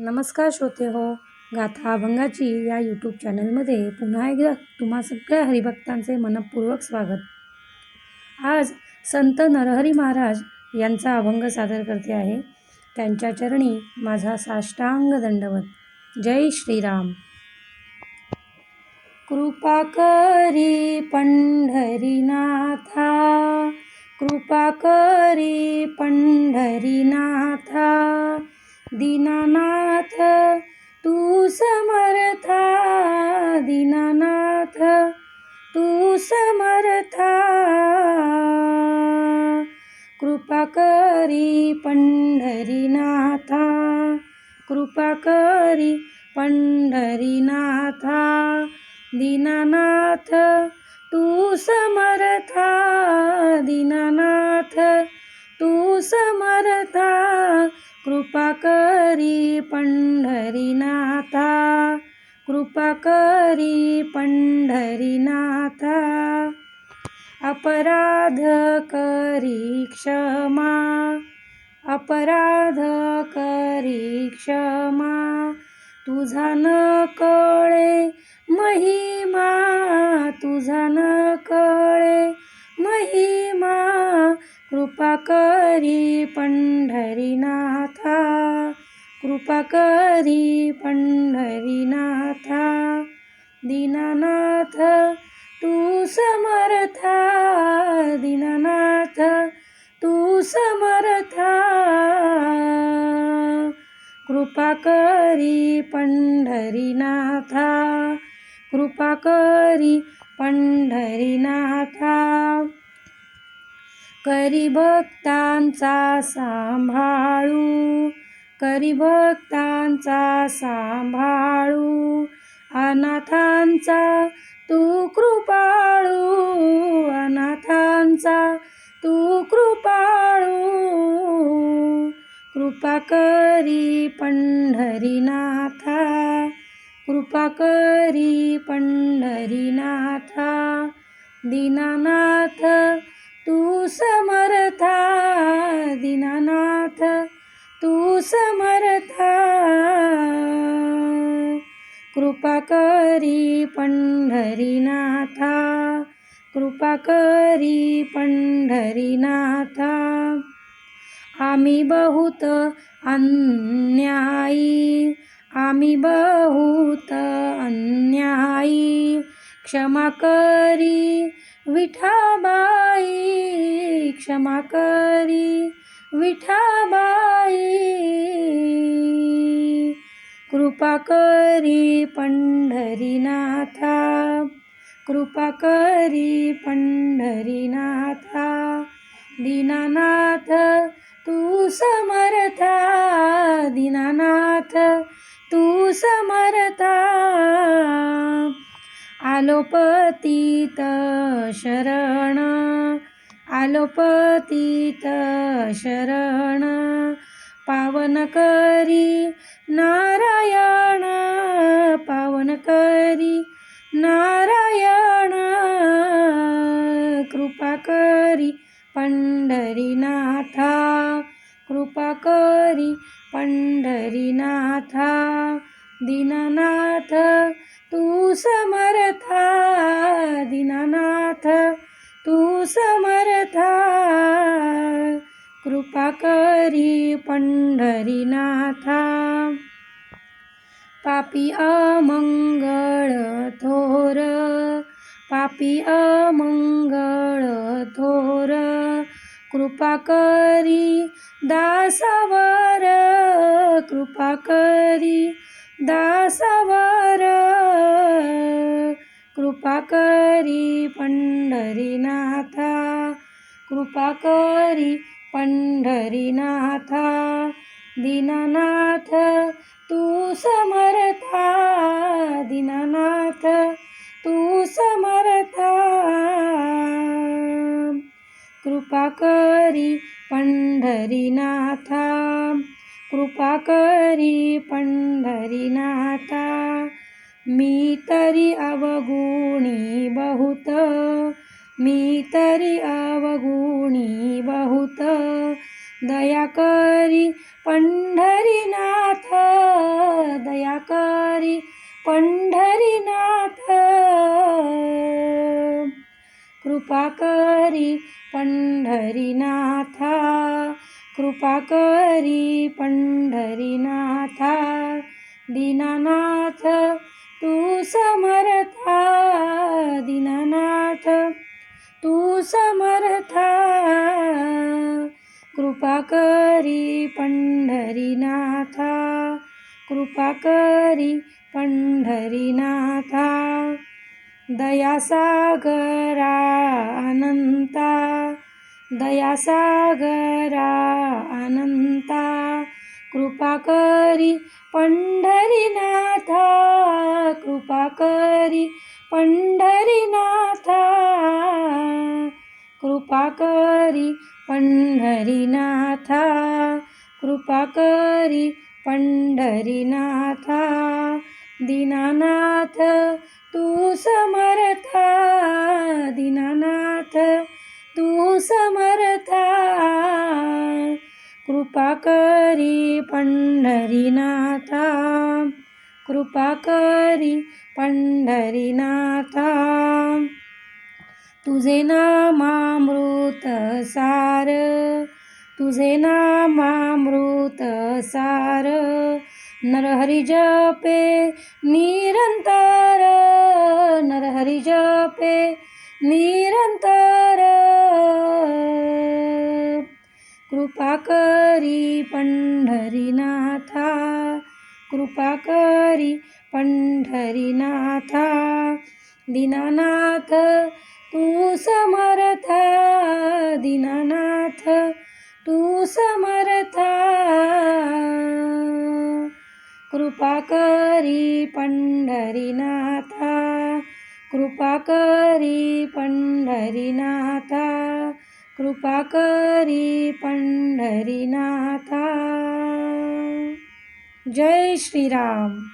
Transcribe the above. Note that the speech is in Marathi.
नमस्कार श्रोते हो गाथा अभंगाची या यूट्यूब चॅनलमध्ये पुन्हा एकदा तुम्हा सगळ्या हरिभक्तांचे मनपूर्वक स्वागत. आज संत नरहरी महाराज यांचा अभंग सादर करते आहे. त्यांच्या चरणी माझा साष्टांग दंडवत. जय श्रीराम. कृपा करी पंढरीनाथा कृपा करी पंढरीनाथा दीनानाथ समर्था दीनानाथ तू समर्था. कृपा करी पंढरीनाथा कृपा करी पंढरीनाथा. दीनानाथ तू समर्था दीनानाथ तू समर्था. कृपा करी पंढरीनाथा कृपा करी पंढरीनाथा अपराध करी क्षमा अपराध करी क्षमा तुझा न कळे महिमा तुझा न कळे महिमा कृपा करी पंढरीनाथा कृपा करी पंढरीनाथा दीनानाथ तू समर्था दीनानाथ तू समर्था. कृपा करी पंढरीनाथा कृपा करी पंढरीनाथा. करी भक्तांचा सांभाळू करी भक्तांचा सांभाळू अनाथांचा तू कृपाळू अनाथांचा तू कृपाळू. कृपा करी पंढरीनाथा कृपा करी पंढरीनाथा दीनानाथ तू समर्था दीनानाथ तू समर्था. कृपा करी पंढरीनाथा कृपा करी पंढरीनाथा. आम्ही बहुत अन्यायी आम्ही बहुत अन्यायी. क्षमा करी विठाबाई क्षमा करी. विठाबाई कृपा करी पंढरीनाथा. कृपा करी पंढरीनाथा. दीनानाथ आलोपतीत शरण. आलोपतीत शरण. पावन करी नारायण. पावन करी नारायण. कृपा करी पंढरीनाथा. कृपा करी पंढरीनाथा. दीननाथ तू समर्था दीनानाथ तू समर्था कृपा करी पंढरीनाथा. पापी अमंगळ थोर पापी अमंगळ थोर कृपा करी दासावर कृपा करी दासवर. कृपा करी पंढरीनाथा. कृपा करी पंढरीनाथा. दीनानाथ तू समरता. दीनानाथ तू समरता. कृपा करी पंढरीनाथा. कृपा करी पंढरीनाथा. मी तरी अवगुणी बहुत. मी तरी अवगुणी बहुत. दया करी पंढरीनाथ. पंढरीनाथ. कृपा करी पंढरीनाथा. कृपा करी पंढरीनाथा दीनानाथ तू समरथा दीनानाथ तू समरथा. कृपा करी पंढरीनाथा कृपा करी पंढरीनाथा दयासागरा अनंता दयासागरा अनंता कृपा करी पंढरीनाथा कृपा करी पंढरीनाथा कृपा करी पंढरीनाथा कृपा करी पंढरीनाथा दीनानाथ तू समर्था दीनानाथ तू समर्था कृपा करी पंढरीनाथा. कृपा करी पंढरीनाथा. तुझे नामामृत सार तुझे नामामृत सार. नरहरी जपे निरंतर नरहरी जपे निरंतर. कृपा करी पंढरीनाथा कृपा करी पंढरीनाथा. दीनानाथ तू समर्था दीनानाथ तू समर्था. कृपा करी पंढरीनाथा कृपा करी पंढरीनाथा. कृपा करी पंढरीनाथा. जय श्रीराम.